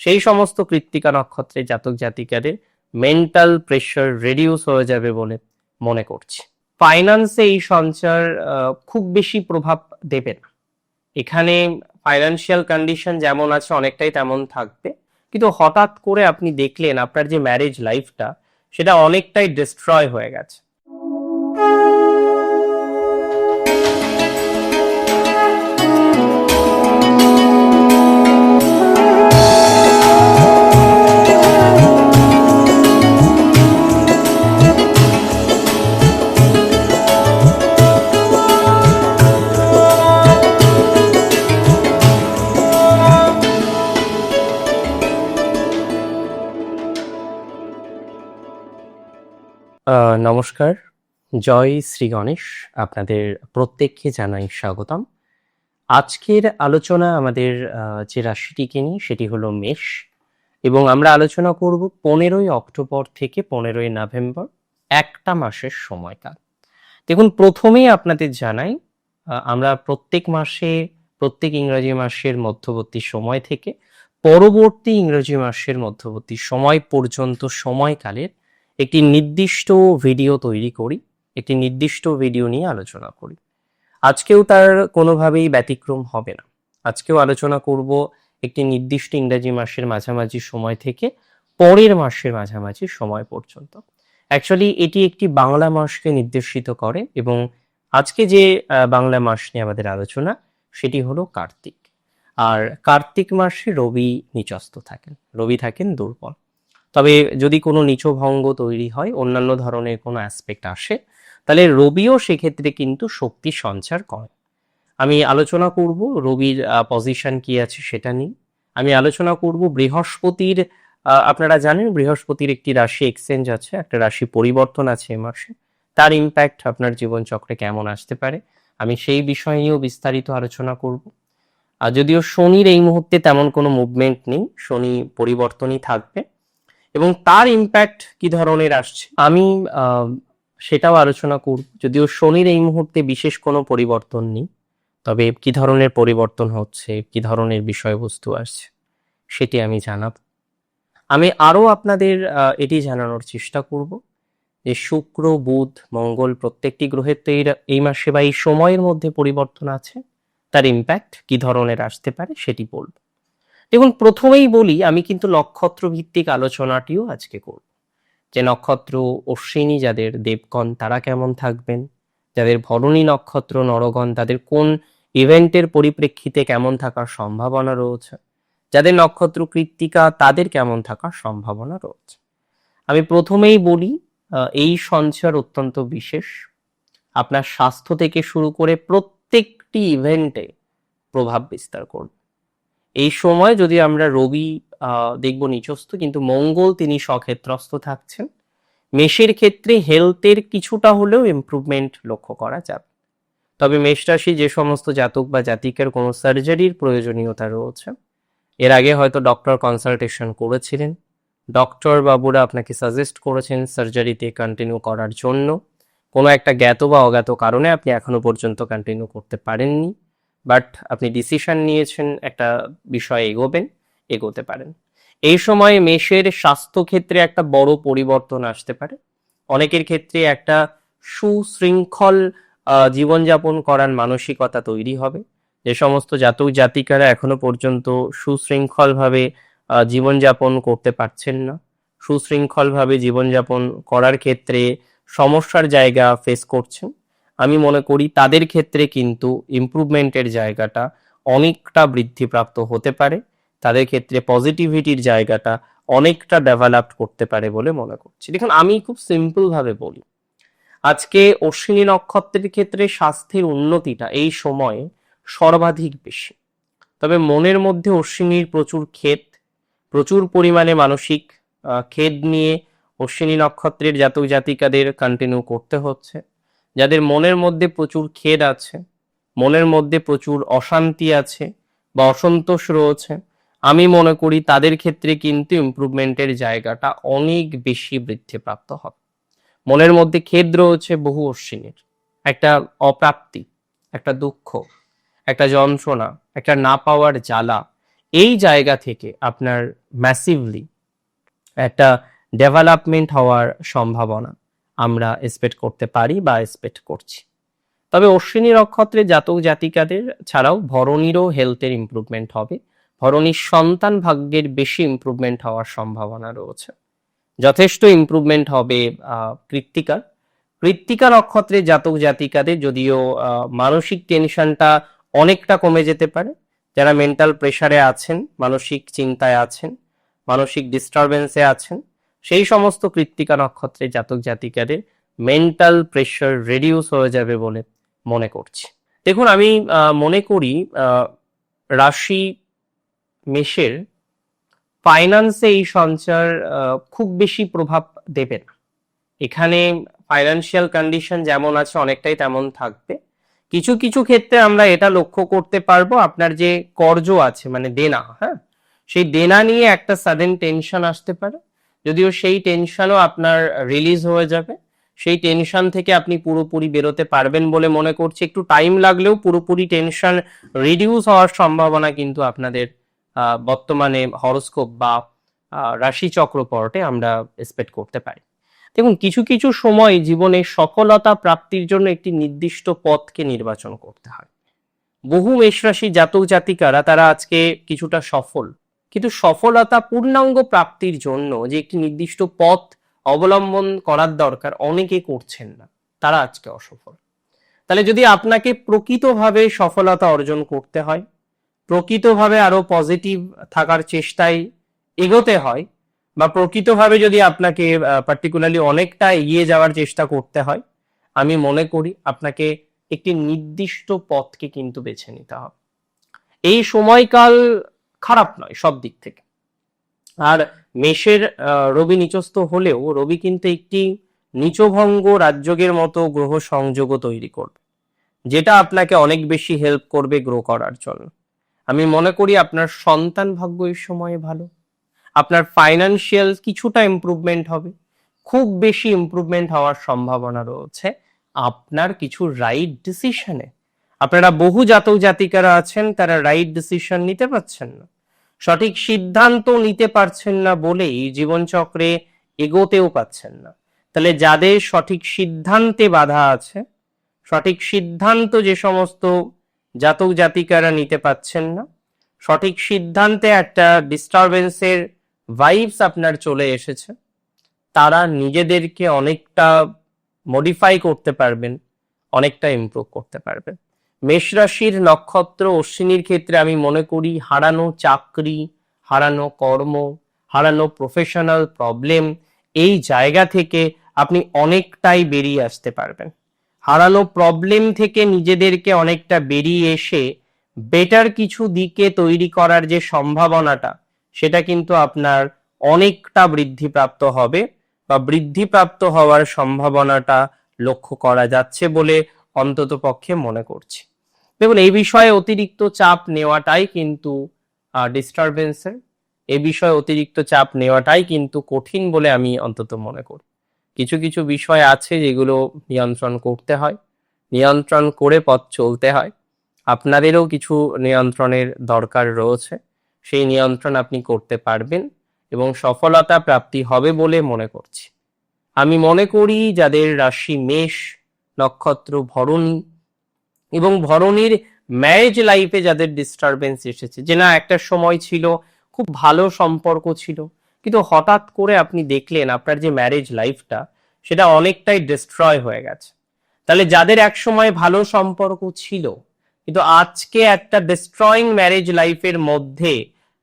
সেই সমস্ত কৃত্তিকা নক্ষত্রের জাতক জাতিকাদের মেন্টাল প্রেশার রেডিউস হয়ে যাবে বলে মনে করছি। ফাইন্যান্সে এই সঞ্চার খুব বেশি প্রভাব দেবে না। এখানে ফাইন্যান্সিয়াল কন্ডিশন যেমন আছে অনেকটাই তেমন থাকবে। কিন্তু হঠাৎ করে আপনি দেখলেন আপনার যে ম্যারেজ লাইফটা সেটা অনেকটাই ডিস্ট্রয় হয়ে গেছে। নমস্কার। জয় শ্রী গণেশ। আপনাদের প্রত্যেককে জানাই স্বাগতম। আজকের আলোচনা আমাদের যে রাশিটিকে নিয়ে সেটি হলো মেষ। এবং আমরা আলোচনা করব পনেরোই অক্টোবর থেকে পনেরোই নভেম্বর, একটা মাসের সময়কাল। দেখুন, প্রথমেই আপনাদের জানাই আমরা প্রত্যেক মাসে, প্রত্যেক ইংরাজি মাসের মধ্যবর্তী সময় থেকে পরবর্তী ইংরেজি মাসের মধ্যবর্তী সময় পর্যন্ত সময়কালের একটি নির্দিষ্ট ভিডিও তৈরি করি, একটি নির্দিষ্ট ভিডিও নিয়ে আলোচনা করি। আজকেও তার কোনোভাবেই ব্যতিক্রম হবে না। আজকেও আলোচনা করব একটি নির্দিষ্ট ইংরেজি মাসের মাঝামাঝি সময় থেকে পরের মাসের মাঝামাঝি সময় পর্যন্ত। অ্যাকচুয়ালি এটি একটি বাংলা মাসকে নির্দেশিত করে এবং আজকে যে বাংলা মাস নিয়ে আমাদের আলোচনা, সেটি হলো কার্তিক। আর কার্তিক মাসে রবি নিচস্ত থাকেন, রবি থাকেন দুর্বল। তবে যদি কোনো নিচভঙ্গ তৈরি হয়, অন্যান্য ধরনের কোনো অ্যাসপেক্ট আসে, তাহলে রবিও সেক্ষেত্রে কিন্তু শক্তি সঞ্চার করে। আমি আলোচনা করব রবির পজিশন কি আছে সেটা নিয়ে। আমি আলোচনা করব বৃহস্পতির আপনারা জানেন বৃহস্পতির একটি রাশি এক্সচেঞ্জ আছে, একটা রাশি পরিবর্তন আছে এ মাসে। তার ইম্প্যাক্ট আপনার জীবনচক্রে কেমন আসতে পারে, আমি সেই বিষয় নিয়েও বিস্তারিত আলোচনা করব। আর যদিও শনির এই মুহূর্তে তেমন কোনো মুভমেন্ট নেই, শনি পরিবর্তনই থাকবে। এবং তার ইম্প্যাক্ট কি ধরনের আসছে? আমি সেটাও আলোচনা করব। যদিও শনির এই মুহূর্তে বিশেষ কোনো পরিবর্তন নেই, তবে কি ধরনের পরিবর্তন হচ্ছে, কি ধরনের বিষয়বস্তু আসছে, সেটি আমি জানাব। আমি আরও আপনাদের এটি জানানোর চেষ্টা করব যে শুক্র, বুধ, মঙ্গল প্রত্যেকটি গ্রহের তো এই মাসে বা এই সময়ের মধ্যে পরিবর্তন আছে, তার ইম্প্যাক্ট কি ধরনের আসতে পারে সেটি বলব। দেখুন, প্রথমেই বলি, আমি কিন্তু নক্ষত্র ভিত্তিক আলোচনাটিও আজকে করব। যে নক্ষত্র অশ্বিনী, যাদের দেবগণ তারা কেমন থাকবেন? যাদের ভরণী নক্ষত্র, নরগণ, তাদের কোন ইভেন্টের পরিপ্রেক্ষিতে কেমন থাকার সম্ভাবনা রয়েছে? যাদের নক্ষত্র কৃত্তিকা, তাদের কেমন থাকার সম্ভাবনা রয়েছে? আমি প্রথমেই বলি এই সঞ্চার অত্যন্ত বিশেষ। আপনার স্বাস্থ্য থেকে শুরু করে প্রত্যেকটি ইভেন্টে প্রভাব বিস্তার করবে। এই সময় যদি আমরা রবি দেখব নিচস্থ, কিন্তু মঙ্গল তিনি স্বক্ষেত্রস্থ থাকছেন। মেষের ক্ষেত্রে হেলথের কিছুটা হলেও ইমপ্রুভমেন্ট লক্ষ্য করা যাবে। তবে মেষ রাশি যে সমস্ত জাতক বা জাতিকের কোনো সার্জারির প্রয়োজনীয়তা রয়েছে। এর আগে হয়তো ডক্টর কনসালটেশন করেছিলেন। ডক্টর বাবুরা আপনাকে সাজেস্ট করেছেন সার্জারিতে কন্টিনিউ করার জন্য। কোনো একটা জ্ঞাত বা অজ্ঞাত কারণে আপনি এখনও পর্যন্ত কন্টিনিউ করতে পারেননি। বাট আপনি ডিসিশন নিয়েছেন, একটা বিষয়ে এগোবেন, এগোতে পারেন। এই সময় মেষের স্বাস্থ্য ক্ষেত্রে একটা বড় পরিবর্তন আসতে পারে। অনেকের ক্ষেত্রে একটা সুশৃঙ্খল জীবনযাপন করার মানসিকতা তৈরি হবে। যে সমস্ত জাতক জাতিকারা এখনও পর্যন্ত সুশৃঙ্খলভাবে জীবনযাপন করতে পারছেন না। সুশৃঙ্খলভাবে জীবনযাপন করার ক্ষেত্রে সমস্যার জায়গা ফেস করছেন। আমি মনে করি তাদের ক্ষেত্রে কিন্তু ইমপ্রুভমেন্টের জায়গাটা অনেকটা বৃদ্ধিপ্রাপ্ত হতে পারে। তাদের ক্ষেত্রে পজিটিভিটির জায়গাটা অনেকটা ডেভেলপ করতে পারে বলে মনে করছি। দেখুন, আমি খুব সিম্পল ভাবে বলি। আজকে অশ্বিনী নক্ষত্রের ক্ষেত্রে স্বাস্থ্যের উন্নতিটা এই সময়ে সর্বাধিক বেশি। তবে মনের মধ্যে অশ্বিনীর প্রচুর ক্ষেত, প্রচুর পরিমাণে মানসিক খেদ নিয়ে অশ্বিনী নক্ষত্রের জাতক জাতিকাদের কন্টিনিউ করতে হচ্ছে। যাদের মনের মধ্যে প্রচুর খেদ আছে, মনের মধ্যে প্রচুর অশান্তি আছে বা অসন্তোষ রয়েছে, আমি মনে করি তাদের ক্ষেত্রে কিন্তু ইমপ্রুভমেন্টের জায়গাটা অনেক বেশি বৃদ্ধিপ্রাপ্ত হবে। মনের মধ্যে খেদ রয়েছে বহু অশ্বিনীর। একটা অপ্রাপ্তি, একটা দুঃখ, একটা যন্ত্রণা, একটা না পাওয়ার জ্বালা, এই জায়গা থেকে আপনার ম্যাসিভলি একটা ডেভেলপমেন্ট হওয়ার সম্ভাবনা। আমরা এক্সপেক্ট করতে পারি বা এক্সপেক্ট করছি। তবে অশ্বিনী নক্ষত্রে জাতক জাতিকাদের ছাড়াও ভরণীরও হেলথের ইমপ্রুভমেন্ট হবে। ভরণীর সন্তান ভাগ্যের বেশি ইম্প্রুভমেন্ট হওয়ার সম্ভাবনা রয়েছে। যথেষ্ট ইমপ্রুভমেন্ট হবে কৃত্তিকার কৃত্তিকা। নক্ষত্রে জাতক জাতিকাদের যদিও মানসিক টেনশনটা অনেকটা কমে যেতে পারে। যারা মেন্টাল প্রেসারে আছেন, মানসিক চিন্তায় আছেন, মানসিক ডিস্টারবেন্সে আছেন সেই সমস্ত কৃত্তিকা নক্ষত্রে জাতক জাতিকাদের মেন্টাল প্রেশার রেডিউস হয়ে যাবে বলে মনে করছি। দেখুন, আমি মনে করি রাশি মেষের ফাইন্যান্সে এই সঞ্চার খুব বেশি প্রভাব দেবে না। এখানে ফাইন্যান্সিয়াল কন্ডিশন যেমন আছে অনেকটাই তেমন থাকবে। কিছু কিছু ক্ষেত্রে আমরা এটা লক্ষ্য করতে পারব, আপনার যে কর্জ আছে মানে দেনা হ্যাঁ? সেই দেনা নিয়ে একটা সাডেন টেনশন আসতে পারে। যদিও সেই টেনশনও আপনার রিলিজ হয়ে যাবে। সেই টেনশন থেকে আপনি পুরোপুরি বেরোতে পারবেন বলে মনে করছি। একটু টাইম লাগলেও পুরোপুরি টেনশন রিডিউস হওয়ার সম্ভাবনা কিন্তু আপনাদের বর্তমানে হরস্কোপ বা আহ, রাশি চক্রপটে আমরা এক্সপেক্ট করতে পারি। দেখুন কিছু কিছু সময় জীবনে সফলতা প্রাপ্তির জন্য একটি নির্দিষ্ট পথকে নির্বাচন করতে হয়। বহু মেষ রাশি জাতক জাতিকারা তারা আজকে কিছুটা সফল। কিন্তু সফলতা পূর্ণাঙ্গ প্রাপ্তির জন্য যে একটি নির্দিষ্ট পথ অবলম্বন করার দরকার অনেকে করছেন না, তারা আজকে অসফল। তাহলে যদি আপনাকে প্রকৃতভাবে সফলতা অর্জন করতে হয়, প্রকৃতভাবে আরও পজিটিভ থাকার চেষ্টায় এগোতে হয়, বা প্রকৃতভাবে যদি আপনাকে পার্টিকুলারলি অনেকটা এগিয়ে যাওয়ার চেষ্টা করতে হয়, আমি মনে করি আপনাকে একটি নির্দিষ্ট পথকে কিন্তু বেছে নিতে হবে। এই সময়কাল খারাপ নয় সব দিক থেকে। আর মেষের রবি নিচস্থ হলেও রবি কিন্তু একটি নিচভঙ্গ রাজযোগের মতো গ্রহ সংযোগও তৈরি করবে, যেটা আপনাকে অনেক বেশি হেল্প করবে গ্রো করার জন্য। আমি মনে করি আপনার সন্তান ভাগ্য এই সময়ে ভালো, আপনার ফাইনান্সিয়াল কিছুটা ইমপ্রুভমেন্ট হবে, খুব বেশি ইমপ্রুভমেন্ট হওয়ার সম্ভাবনা রয়েছে, আপনার কিছু রাইট ডিসিশনে আপনারা বহু জাতক জাতিকারা আছেন, তারা রাইট ডিসিশন নিতে পারছেন না। সঠিক সিদ্ধান্ত নিতে পারছেন না বলেই জীবনচক্রে এগোতেও পাচ্ছেন না। তাহলে যাদের সঠিক সিদ্ধান্তে বাধা আছে, সঠিক সিদ্ধান্ত যে সমস্ত জাতক জাতিকারা নিতে পাচ্ছেন না, সঠিক সিদ্ধান্তে একটা ডিস্টারবেন্সের ভাইবস আপনার চলে এসেছে, তারা নিজেদেরকে অনেকটা মডিফাই করতে পারবেন, অনেকটা ইমপ্রুভ করতে পারবেন। মেষ রাশির নক্ষত্র অশ্বিনীর ক্ষেত্রে আমি মনে করি হারানো চাকরি, হারানো কর্ম, হারানো প্রফেশনাল প্রবলেম এই জায়গা থেকে আপনি অনেকটাই বেরিয়ে আসতে পারবেন। হারানো প্রবলেম থেকে নিজেদেরকে অনেকটা বেরিয়ে এসে বেটার কিছু দিকে তৈরি করার যে সম্ভাবনাটা, সেটা কিন্তু আপনার অনেকটা বৃদ্ধিপ্রাপ্ত হবে বা বৃদ্ধিপ্রাপ্ত হওয়ার সম্ভাবনাটা লক্ষ্য করা যাচ্ছে বলে অন্তত পক্ষে মনে করছি। দেখুন, এই বিষয়ে অতিরিক্ত চাপ নেওয়াটাই কিন্তু ডিস্টারবেন্সের এ বিষয়ে অতিরিক্ত চাপ নেওয়াটাই কিন্তু কঠিন বলে আমি অন্তত মনে করি। কিছু কিছু বিষয় আছে যেগুলো নিয়ন্ত্রণ করতে হয়, নিয়ন্ত্রণ করে পথ চলতে হয়। আপনাদেরও কিছু নিয়ন্ত্রণের দরকার রয়েছে, সেই নিয়ন্ত্রণ আপনি করতে পারবেন এবং সফলতা প্রাপ্তি হবে বলে মনে করছি। আমি মনে করি যাদের রাশি মেষ, নক্ষত্র, ভরণী এবং ভরণীর ম্যারেজ লাইফে যাদের ডিস্টারবেন্স এসেছে, যে না, একটা সময় ছিল, খুব ভালো সম্পর্ক ছিল, কিন্তু হঠাৎ করে আপনি দেখলেন আপনার যে ম্যারেজ লাইফটা সেটা অনেকটাই ডিস্ট্রয় হয়ে গেছে। তাহলে যাদের এক সময় ভালো সম্পর্ক ছিল, কিন্তু আজকে একটা ডিস্ট্রয়িং ম্যারেজ লাইফের মধ্যে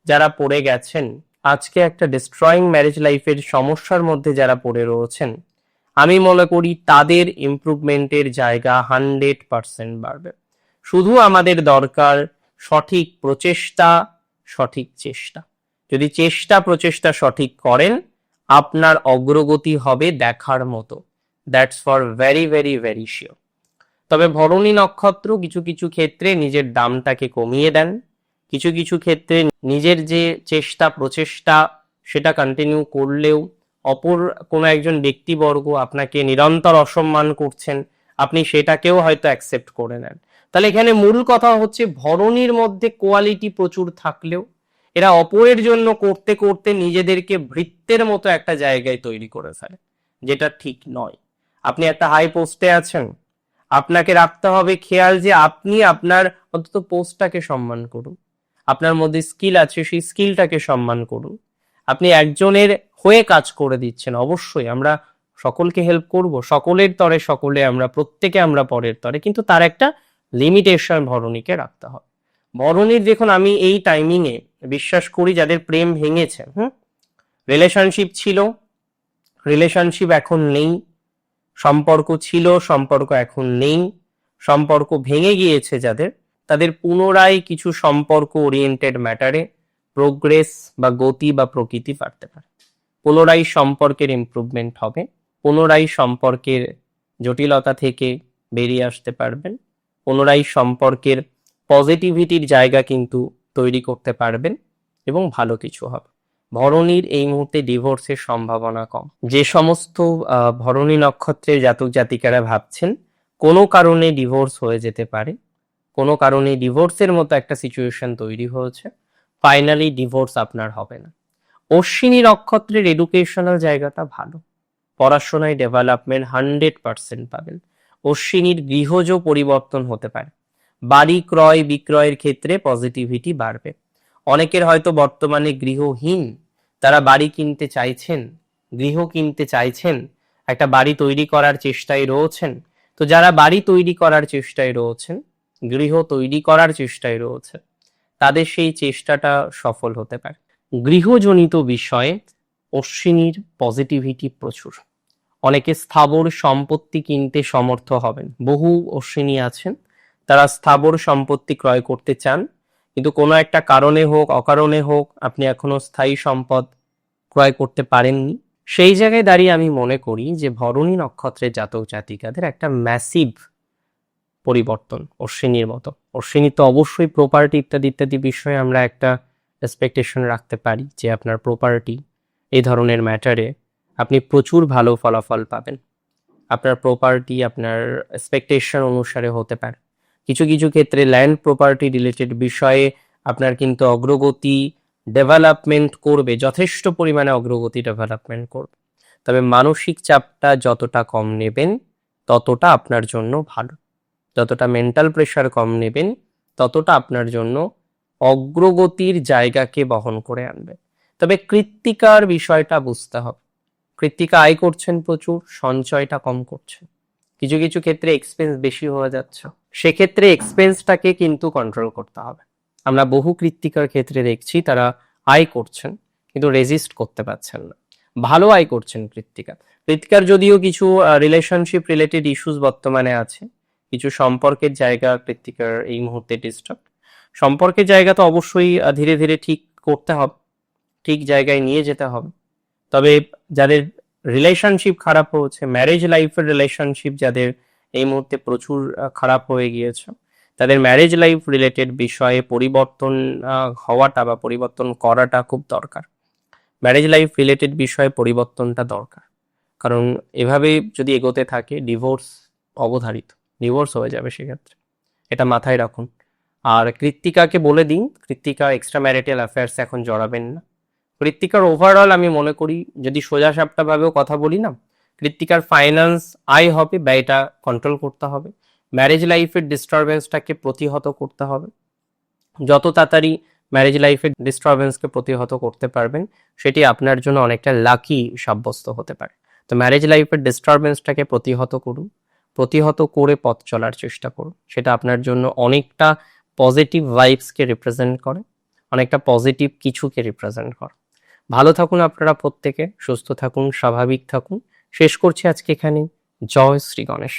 যারা পড়ে গেছেন, আজকে একটা ডিস্ট্রয়িং ম্যারেজ লাইফের সমস্যার মধ্যে যারা পড়ে রয়েছেন আমি মনে করি তাদের ইমপ্রুভমেন্টের জায়গা হান্ড্রেড পার্সেন্ট বাড়বে। শুধু আমাদের দরকার সঠিক প্রচেষ্টা, সঠিক চেষ্টা। যদি চেষ্টা, প্রচেষ্টা সঠিক করেন, আপনার অগ্রগতি হবে দেখার মতো। That's for very very very sure তবে ভরণী নক্ষত্র কিছু কিছু ক্ষেত্রে নিজের দামটাকে কমিয়ে দেন। কিছু কিছু ক্ষেত্রে নিজের যে চেষ্টা, প্রচেষ্টা, সেটা কন্টিনিউ করলেও অপর কোনো একজন ব্যক্তিবর্গ আপনাকে নিরন্তর অসম্মান করছেন, আপনি সেটাকেও হয়তো অ্যাকসেপ্ট করে নেন। তাহলে এখানে মূল কথা হচ্ছে ভরণীর মধ্যে কোয়ালিটি প্রচুর থাকলেও, এরা অপরের জন্য করতে করতে নিজেদেরকে ভৃত্যের মতো একটা জায়গায় তৈরি করে ফেলে, যেটা ঠিক নয়। আপনি একটা হাই পোস্টে আছেন, আপনাকে রাখতে হবে খেয়াল যে আপনি আপনার অন্তত পোস্টটাকে সম্মান করুন। আপনার মধ্যে স্কিল আছে, সেই স্কিলটাকে সম্মান করুন। আপনি একজনের হয়ে কাজ করে দিচ্ছেন, অবশ্যই আমরা সকলকে হেল্প করব, সকলের তরে সকলে আমরা, প্রত্যেকে আমরা পরের তরে, কিন্তু তার একটা লিমিটেশন ভরণীকে রাখতে হবে ভরণীর দেখুন, আমি এই টাইমিং এ বিশ্বাস করি যাদের প্রেম ভেঙেছে, হুম? রিলেশনশিপ ছিল রিলেশনশিপ এখন নেই, সম্পর্ক ছিল, সম্পর্ক এখন নেই, সম্পর্ক ভেঙে গিয়েছে যাদের, তাদের পুনরায় কিছু সম্পর্ক ওরিয়েন্টেড ম্যাটারে প্রোগ্রেস বা গতি বা প্রকৃতি বাড়তে পারে। পুনরায় সম্পর্কের ইমপ্রুভমেন্ট হবে। পুনরায় সম্পর্কের জটিলতা থেকে বেরিয়ে আসতে পারবেন। পুনরায় সম্পর্কের পজিটিভিটির জায়গা কিন্তু তৈরি করতে পারবেন এবং ভালো কিছু হবে। ভরণীর এই মুহূর্তে ডিভোর্সের সম্ভাবনা কম। যে সমস্ত ভরণী নক্ষত্রের জাতক জাতিকারা ভাবছেন, কোনো কারণে ডিভোর্স হয়ে যেতে পারে। কোনো কারণে ডিভোর্সের মতো একটা সিচুয়েশন তৈরি হয়েছে। ফাইনালি ডিভোর্স আপনার হবে না। অশ্বিনী নক্ষত্রের এডুকেশনাল জায়গাটা ভালো। পড়াশোনায় ডেভেলপমেন্ট হান্ড্রেড পার্সেন্ট পাবেন। অশ্বিনীর গৃহজ পরিবর্তন হতে পারে। বাড়ি ক্রয় বিক্রয়ের ক্ষেত্রে পজিটিভিটি বাড়বে। অনেকের হয়তো বর্তমানে গৃহহীন, তারা বাড়ি কিনতে চাইছেন, গৃহ কিনতে চাইছেন, একটা বাড়ি তৈরি করার চেষ্টায় রয়েছেন। তো যারা বাড়ি তৈরি করার চেষ্টায় রয়েছেন, গৃহ তৈরি করার চেষ্টায় রয়েছে তাদের সেই চেষ্টাটা সফল হতে পারে। গৃহজনিত বিষয়ে অশ্বিনীর পজিটিভিটি প্রচুর। অনেকে স্থাবর সম্পত্তি কিনতে সমর্থ হবেন। বহু অশ্বিনী আছেন, তারা স্থাবর সম্পত্তি ক্রয় করতে চান, কিন্তু কোনো একটা কারণে হোক, অকারণে হোক, আপনি এখনও স্থায়ী সম্পদ ক্রয় করতে পারেননি। সেই জায়গায় দাঁড়িয়ে আমি মনে করি যে ভরণী নক্ষত্রের জাতক জাতিকাদের একটা ম্যাসিভ পরিবর্তন অশ্বিনীর মতো। অশ্বিনী তো অবশ্যই প্রপার্টি ইত্যাদি ইত্যাদি বিষয়ে আমরা একটা এক্সপেকটেশন রাখতে পারি যে আপনার প্রপার্টি এই ধরনের ম্যাটারে আপনি প্রচুর ভালো ফলাফল পাবেন। আপনার প্রপার্টি আপনার এক্সপেকটেশন অনুসারে হতে পারে। কিছু কিছু ক্ষেত্রে ল্যান্ড প্রপার্টি রিলেটেড বিষয়ে আপনার কিন্তু অগ্রগতি ডেভেলপমেন্ট করবে, যথেষ্ট পরিমাণে অগ্রগতি ডেভেলপমেন্ট করবে। তবে মানসিক চাপটা যতটা কম নেবেন, ততটা আপনার জন্য ভালো। যতটা মেন্টাল প্রেশার কম নেবেন, ততটা আপনার জন্য অগ্রগতির জায়গাকে বহন করে আনবে। তবে কৃত্তিকার বিষয়টা বুঝতে হবে। কৃত্তিকা আয় করছেন প্রচুর, সঞ্চয়টা কম করছেন। কিছু কিছু ক্ষেত্রে এক্সপেন্স বেশি হয়ে যাচ্ছে। সেক্ষেত্রে এক্সপেন্সটাকে কিন্তু কন্ট্রোল করতে হবে। আমরা বহু কৃত্তিকার ক্ষেত্রে দেখছি তারা আয় করছেন, কিন্তু রেজিস্ট করতে পারছেন না। ভালো আয় করছেন কৃত্তিকা। কৃত্তিকার যদিও কিছু রিলেশনশিপ রিলেটেড ইস্যুস বর্তমানে আছে কিছু সম্পর্কের জায়গা কৃত্তিকার এই মুহূর্তে ডিস্টার্ব সম্পর্কের জায়গা তো অবশ্যই ধীরে ধীরে ঠিক করতে হবে, ঠিক জায়গায় নিয়ে যেতে হবে। তবে যাদের রিলেশনশিপ খারাপ হয়েছে ম্যারেজ লাইফের রিলেশনশিপ যাদের এই মুহূর্তে প্রচুর খারাপ হয়ে গিয়েছে, তাদের ম্যারেজ লাইফ রিলেটেড বিষয়ে পরিবর্তন হওয়াটা বা পরিবর্তন করাটা খুব দরকার। ম্যারেজ লাইফ রিলেটেড বিষয়ে পরিবর্তনটা দরকার। কারণ এভাবে যদি এগোতে থাকে ডিভোর্স অবধারিত। ডিভোর্স হয়ে যাবে সেক্ষেত্রে। এটা মাথায় রাখুন। আর কৃত্তিকাকে বলে দিন, কৃত্তিকা এক্সট্রা ম্যারিটাল অ্যাফেয়ার্স এখন জড়াবেন না। কৃত্তিকার ওভারঅল আমি মনে করি, যদি সোজা সাপটাভাবেও কথা বলি না, কৃত্তিকার ফাইন্যান্স আয় হবে, ব্যয়টা কন্ট্রোল করতে হবে। ম্যারেজ লাইফের ডিস্টারবেন্সটাকে প্রতিহত করতে হবে। যত তাড়াতাড়ি ম্যারেজ লাইফের ডিস্টারবেন্সকে প্রতিহত করতে পারবেন, সেটি আপনার জন্য অনেকটা লাকি সাব্যস্ত হতে পারে। তো ম্যারেজ লাইফের ডিস্টারবেন্সটাকে প্রতিহত করুন। প্রতিহত করে পথ চলার চেষ্টা করুন। সেটা আপনার জন্য অনেকটা পজিটিভ ভাইবসকে রিপ্রেজেন্ট করে, অনেকটা পজিটিভ কিছুকে রিপ্রেজেন্ট করে। ভালো থাকুন আপনারা প্রত্যেকে, সুস্থ থাকুন, স্বাভাবিক থাকুন। শেষ করছি আজকে এখানে জয় শ্রী গণেশ।